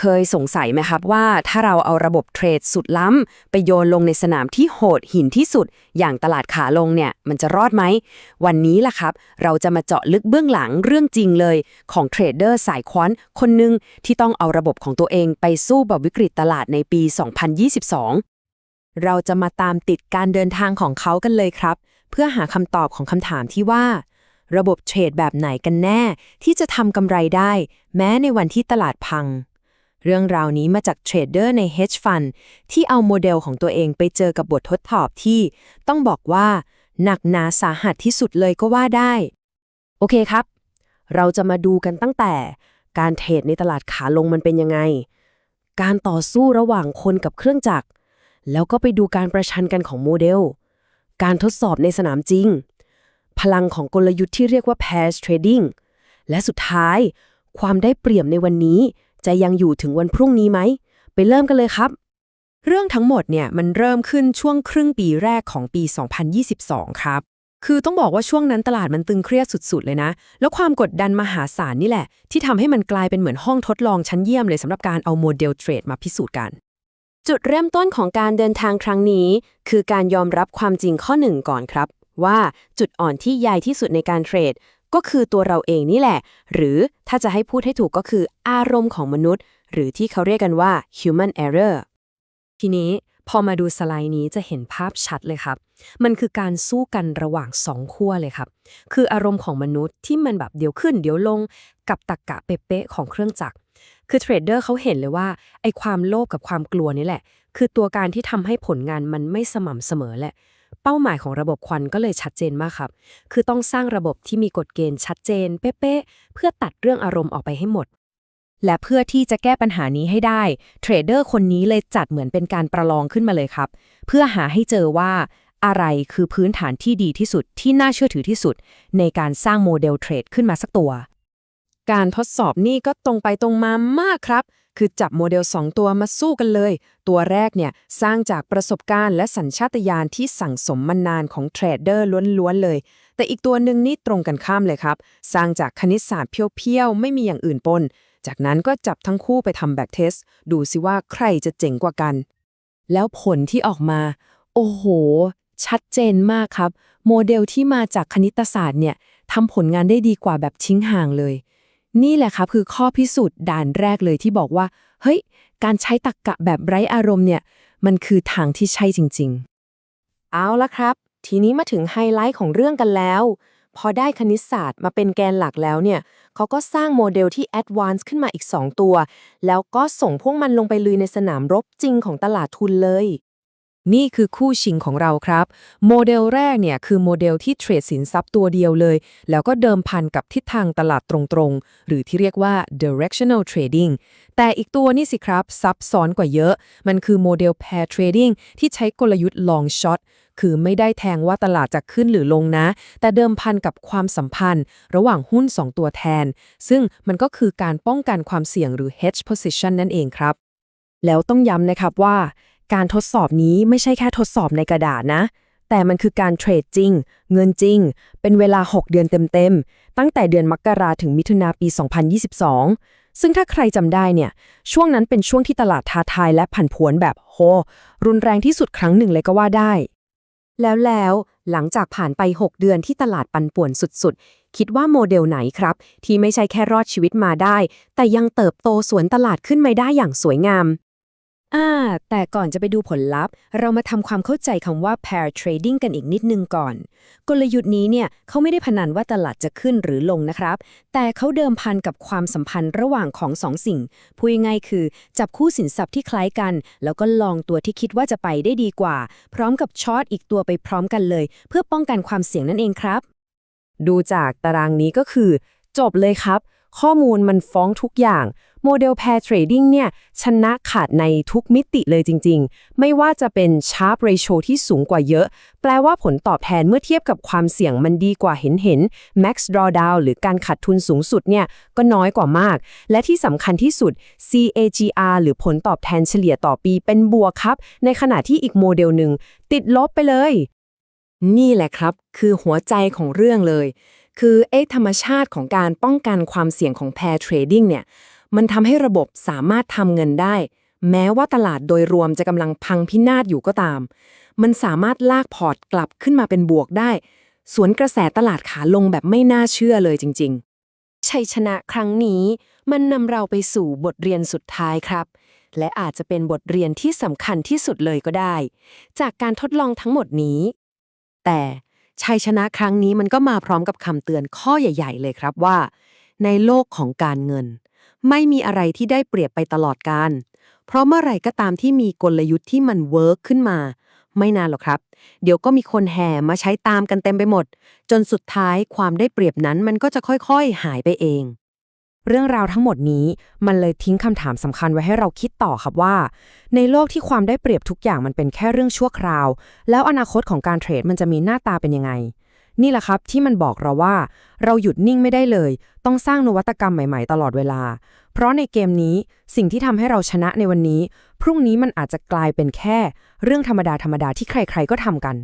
เคยสงสัยไหมครับว่าถ้าเราเอาระบบเทรดสุดล้ำ ไปโยนลงในสนามที่โหดหินที่สุด อย่างตลาดขาลงเนี่ย มันจะรอดไหม วันนี้ล่ะครับ เราจะมาเจาะลึกเบื้องหลังเรื่องจริงเลย ของเทรดเดอร์สายควอนคนหนึ่งที่ต้องเอาระบบของตัวเองไปสู้แบบวิกฤตตลาดในปี 2022 เราจะมาตามติดการเดินทางของเขากันเลยครับ เพื่อหาคำตอบของคำถามที่ว่าระบบเทรดแบบไหนกันแน่ ที่จะทำกำไรได้ แม้ในวันที่ตลาดพัง เรื่องราวนี้มาจากเทรดเดอร์ใน hedge fund ที่เอาโมเดลของตัวเองไปเจอกับบททดสอบที่ ต้องบอกว่า หนักหนาสาหัสที่สุดเลยก็ว่าได้ โอเคครับ เราจะมาดูกันตั้งแต่การเทรดในตลาดขาลงมันเป็นยังไง การต่อสู้ระหว่างคนกับเครื่องจักร แล้วก็ไปดูการประชันกันของโมเดล การทดสอบในสนามจริง พลังของกลยุทธ์ที่เรียกว่า pair trading และสุดท้าย ความได้เปรียบในวันนี้ จะยังอยู่ถึงวันพรุ่งนี้ไหม ไปเริ่มกันเลยครับ เรื่องทั้งหมดเนี่ยมันเริ่มขึ้นช่วงครึ่งปีแรกของปี 2022 ครับ คือต้องบอกว่าช่วงนั้นตลาดมันตึงเครียดสุด ๆ เลยนะ แล้วความกดดันมหาศาลนี่แหละ ที่ทำให้มันกลายเป็นเหมือนห้องทดลองชั้นเยี่ยมเลยสำหรับการเอาโมเดลเทรดมาพิสูจน์กันจุดเริ่มต้นของการเดินทางครั้งนี้ คือการยอมรับความจริงข้อหนึ่งก่อนครับ ว่าจุดอ่อนที่ใหญ่ที่สุดในการเทรด ก็คือตัวเราเองนี่แหละ หรือถ้าจะให้พูดให้ถูกก็คืออารมณ์ของมนุษย์ หรือที่เขาเรียกกันว่า human error ทีนี้พอมาดูสไลด์นี้จะเห็นภาพชัดเลยครับ มันคือการสู้กันระหว่างสองขั้วเลยครับ คืออารมณ์ของมนุษย์ที่มันแบบเดี๋ยวขึ้นเดี๋ยวลงกับตรกกะเป๊ะๆของเครื่องจักร คือเทรดเดอร์เขาเห็นเลยว่าไอ้ความโลภกับความกลัวนี่แหละ คือตัวการที่ทำให้ผลงานมันไม่สม่ำเสมอแหละ เป้าหมายของระบบควันก็เลยชัดเจนมากครับ คือต้องสร้างระบบที่มีกฎเกณฑ์ชัดเจน เป๊ะๆเพื่อตัดเรื่องอารมณ์ออกไปให้หมด และเพื่อที่จะแก้ปัญหานี้ให้ได้ เทรดเดอร์คนนี้เลยจัดเหมือนเป็นการประลองขึ้นมาเลยครับ เพื่อหาให้เจอว่าอะไรคือพื้นฐานที่ดีที่สุดที่น่าเชื่อถือที่สุด ในการสร้างโมเดลเทรดขึ้นมาสักตัว การทดสอบนี่ก็ตรงไปตรงมามากครับคือจับโมเดล 2 ตัวมาสู้กันเลย ตัวแรกเนี่ยสร้างจากประสบการณ์และสัญชาตญาณที่สั่งสมมานานของเทรดเดอร์ล้วนๆเลย แต่อีกตัวหนึ่งนี่ตรงกันข้ามเลยครับ สร้างจากคณิตศาสตร์เพียวๆ ไม่มีอย่างอื่นปน จากนั้นก็จับทั้งคู่ไปทำแบ็กเทสดูสิว่าใครจะเจ๋งกว่ากัน แล้วผลที่ออกมา โอ้โห ชัดเจนมากครับ โมเดลที่มาจากคณิตศาสตร์เนี่ยทำผลงานได้ดีกว่าแบบชิ้งห่างเลย นี่แหละครับคือข้อพิสูจน์ด่านแรกเลยที่บอกว่า เฮ้ย การใช้ตรรกกะแบบไร้อารมณ์เนี่ย มันคือทางที่ใช่จริง ๆ เอาละครับ ทีนี้มาถึงไฮไลท์ของเรื่องกันแล้ว พอได้คณิตศาสตร์มาเป็นแกนหลักแล้วเนี่ยเขาก็สร้างโมเดลที่แอดวานซ์ขึ้นมาอีก 2 ตัว แล้วก็ส่งพวกมันลงไปลุยในสนามรบจริงของตลาดทุนเลย นี่คือคู่ชิงของเราครับ โมเดลแรกเนี่ยคือโมเดลที่เทรดสินทรัพย์ตัวเดียวเลย แล้วก็เดิมพันกับทิศทางตลาดตรงๆ หรือที่เรียกว่า directional trading แต่อีกตัวนี่สิครับ ซับซ้อนกว่าเยอะ มันคือโมเดล pair trading ที่ใช้กลยุทธ์ long shot คือไม่ได้แทงว่าตลาดจะขึ้นหรือลงนะ แต่เดิมพันกับความสัมพันธ์ ระหว่างหุ้น 2 ตัวแทน ซึ่งมันก็คือการป้องกันความเสี่ยงหรือ hedge position นั่นเองครับ แล้วต้องย้ำนะครับว่า การทดสอบนี้ไม่ใช่แค่ทดสอบในกระดาษนะ แต่มันคือการเทรดจริง เงินจริง เป็นเวลา 6 เดือนเต็มๆ ตั้งแต่เดือนมกราถึงมิถุนาปี 2022 ซึ่งถ้าใครจำได้เนี่ย ช่วงนั้นเป็นช่วงที่ตลาดท้าทายและผันผวนแบบโห รุนแรงที่สุดครั้งหนึ่งเลยก็ว่าได้ แล้วแล้วหลังจากผ่านไป 6 เดือนที่ตลาดปันป่วนสุดๆ คิดว่าโมเดลไหนครับ ที่ไม่ใช่แค่รอดชีวิตมาได้ แต่ยังเติบโตสวนตลาดขึ้นมาได้อย่างสวยงาม อ่า แต่ก่อนจะไปดูผลลัพธ์ เรามาทำความเข้าใจคำว่า pair trading กันอีกนิดนึงก่อน กลยุทธ์นี้เนี่ยเขาไม่ได้พนันว่าตลาดจะขึ้นหรือลงนะครับ แต่เขาเดิมพันกับความสัมพันธ์ระหว่างของสองสิ่งพูดง่ายๆคือ จับคู่สินทรัพย์ที่คล้ายกัน แล้วก็ลองตัวที่คิดว่าจะไปได้ดีกว่า พร้อมกับช็อตอีกตัวไปพร้อมกันเลย เพื่อป้องกันความเสี่ยงนั่นเองครับ ดูจากตารางนี้ก็คือ จบเลยครับ ข้อมูลมันฟ้องทุกอย่าง โมเดล pair trading เนี่ย ชนะขาดในทุกมิติเลยจริง ๆ ไม่ว่าจะเป็น sharp ratio ที่สูงกว่าเยอะ แปลว่าผลตอบแทนเมื่อเทียบกับความเสี่ยงมันดีกว่าเห็นเห็น max drawdown หรือการขาดทุนสูงสุดเนี่ย ก็น้อยกว่ามาก และที่สำคัญที่สุด CAGR หรือผลตอบแทนเฉลี่ยต่อปีเป็นบวกครับ ในขณะที่อีกโมเดลหนึ่งติดลบไปเลย นี่แหละครับ คือหัวใจของเรื่องเลย คือเอ๊ะธรรมชาติของการป้องกันความเสี่ยงของ pair trading เนี่ย มันทำให้ระบบสามารถทำเงินได้ แม้ว่าตลาดโดยรวมจะกำลังพังพินาศอยู่ก็ตาม มันสามารถลากพอร์ตกลับขึ้นมาเป็นบวกได้ สวนกระแสตลาดขาลงแบบไม่น่าเชื่อเลยจริง ๆ ชัยชนะครั้งนี้ มันนำเราไปสู่บทเรียนสุดท้ายครับและอาจจะเป็นบทเรียนที่สำคัญที่สุดเลยก็ได้ จากการทดลองทั้งหมดนี้ แต่ ชัยชนะครั้งนี้มันก็มาพร้อมกับคำเตือนข้อใหญ่ ๆ เลยครับว่า ในโลกของการเงิน ไม่มีอะไรที่ได้เปรียบไปตลอดการ เพราะเมื่อไรก็ตามที่มีกลยุทธ์ที่มันเวิร์กขึ้นมา ไม่นานหรอกครับ เดี๋ยวก็มีคนแห่มาใช้ตามกันเต็มไปหมด จนสุดท้ายความได้เปรียบนั้นมันก็จะค่อยๆ หายไปเอง เรื่องราวทั้งหมดนี้มันเลยทิ้งคำถามสำคัญไว้ให้เราคิดต่อครับว่า ในโลกที่ความได้เปรียบทุกอย่างมันเป็นแค่เรื่องชั่วคราว แล้วอนาคตของการเทรดมันจะมีหน้าตาเป็นยังไง นี่แหละครับที่มันบอกเราว่า เราหยุดนิ่งไม่ได้เลย ต้องสร้างนวัตกรรมใหม่ๆ ตลอดเวลา เพราะในเกมนี้สิ่งที่ทำให้เราชนะในวันนี้ พรุ่งนี้มันอาจจะกลายเป็นแค่ เรื่องธรรมดาธรรมดาๆที่ใครๆก็ทำกัน